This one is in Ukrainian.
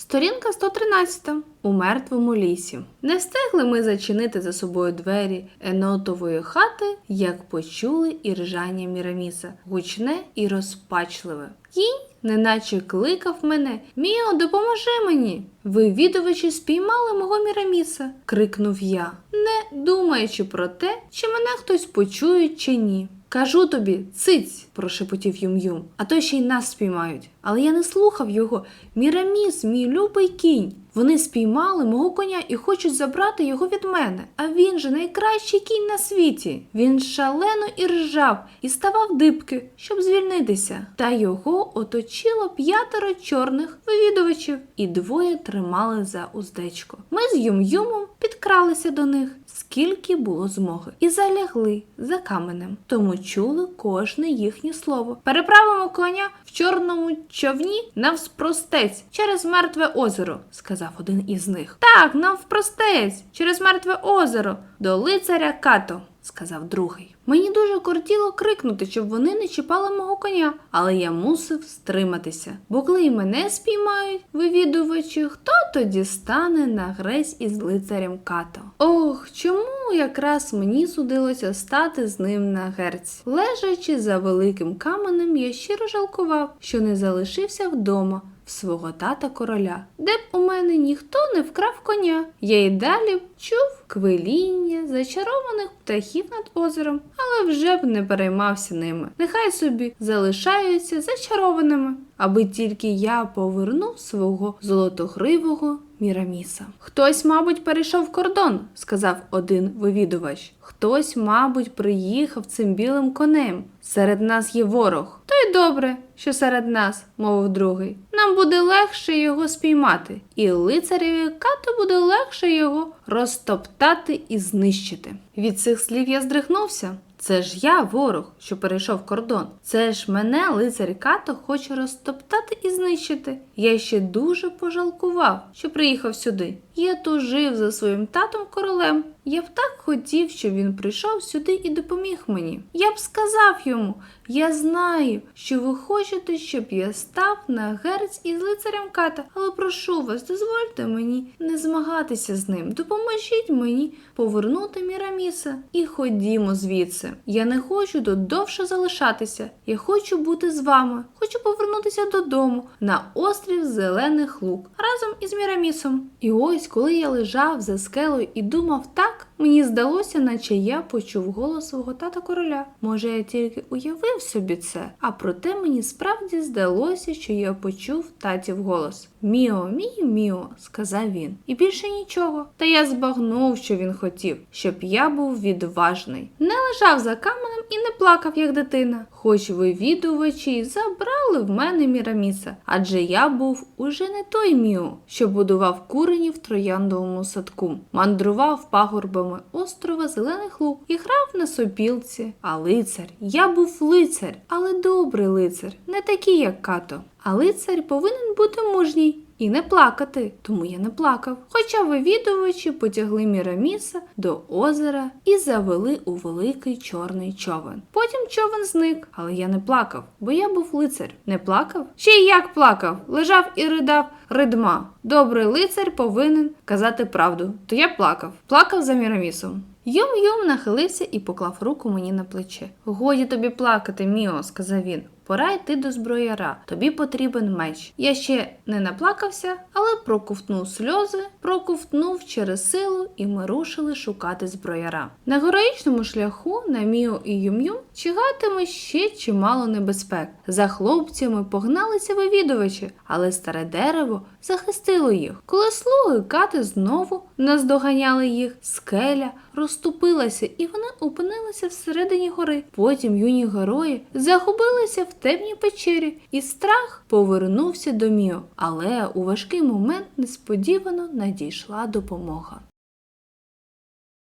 Сторінка 113. У мертвому лісі. Не встигли ми зачинити за собою двері енотової хати, як почули іржання Міраміса, гучне і розпачливе. Кінь неначе кликав мене Міо, допоможи мені. Ви відувачі спіймали мого Міраміса, крикнув я, не думаючи про те, чи мене хтось почує чи ні. Кажу тобі, циць, прошепотів Юм-Юм, а то ще й нас спіймають. Але я не слухав його. Міраміс, мій любий кінь. Вони спіймали мого коня і хочуть забрати його від мене. А він же найкращий кінь на світі. Він шалено іржав і ставав дибки, щоб звільнитися. Та його оточило п'ятеро чорних вивідувачів, і двоє тримали за уздечко. Ми з Юм-Юмом підкралися до них, скільки було змоги, і залягли за каменем. Тому чули кожне їхнє слово. Переправимо коня в чорному човні навспростець через мертве озеро, сказав один із них. Так, навпростець, через мертве озеро, до лицаря Като. Сказав другий. Мені дуже кортіло крикнути, щоб вони не чіпали мого коня, але я мусив стриматися. Бо коли і мене спіймають, вивідувачі, хто тоді стане на грець із лицарем Като? Ох, чому якраз мені судилося стати з ним на герць? Лежачи за великим каменем, я щиро жалкував, що не залишився вдома свого тата короля, де б у мене ніхто не вкрав коня. Я й далі чув квиління зачарованих птахів над озером, але вже б не переймався ними. Нехай собі залишаються зачарованими, аби тільки я повернув свого золотогривого Міраміса. Хтось, мабуть, перейшов кордон, сказав один вивідувач. Хтось, мабуть, приїхав цим білим конем. Серед нас є ворог. То й добре, що серед нас, мовив другий. Нам буде легше його спіймати, і лицареві като буде легше його розтоптати і знищити. Від цих слів я здригнувся. Це ж я ворог, що перейшов кордон. Це ж мене лицар Като хоче розтоптати і знищити. Я ще дуже пожалкував, що приїхав сюди. Я тужив за своїм татом королем. Я б так хотів, щоб він прийшов сюди і допоміг мені. Я б сказав йому: я знаю, що ви хочете, щоб я став на герць із лицарем ката, але прошу вас, дозвольте мені не змагатися з ним. Допоможіть мені повернути Міраміса і ходімо звідси. Я не хочу тут довше залишатися. Я хочу бути з вами. Хочу повернутися додому на острів Зелених Лук разом із Мірамісом. І ось, коли я лежав за скелею і думав так, так мені здалося, наче я почув голос свого тата короля. Може, я тільки уявив собі це, а проте мені справді здалося, що я почув татів голос. Міо, мій міо, сказав він. І більше нічого. Та я збагнув, що він хотів, щоб я був відважний. Не лежав за каменем і не плакав, як дитина. Хоч вивідувачі забрали в мене Міраміса, адже я був уже не той Міо, що будував курені в трояндовому садку, мандрував пагорбами острова Зелених Лук і грав на сопілці. А лицар, я був лицар, але добрий лицар, не такий, як като. А лицар повинен бути мужній і не плакати, тому я не плакав. Хоча вивідувачі потягли Міраміса до озера і завели у великий чорний човен. Потім човен зник, але я не плакав, бо я був лицар. Не плакав? Ще й як плакав, лежав і ридав ридма. Добрий лицар повинен казати правду. То я плакав, плакав за Мірамісом. Йом-йом нахилився і поклав руку мені на плече. Годі тобі плакати, Міо, сказав він. Пора йти до зброяра, тобі потрібен меч. Я ще не наплакався, але проковтнув сльози, проковтнув через силу, і ми рушили шукати зброяра. На героїчному шляху на Міо і Юм-Юм ще чимало небезпек. За хлопцями погналися вивідувачі, але старе дерево захистило їх. Коли слуги кати знову наздоганяли їх, скеля розступилася, і вони опинилися всередині гори. Потім юні герої загубилися в темній печері, і страх повернувся до Міо. Але у важкий момент несподівано надійшла допомога.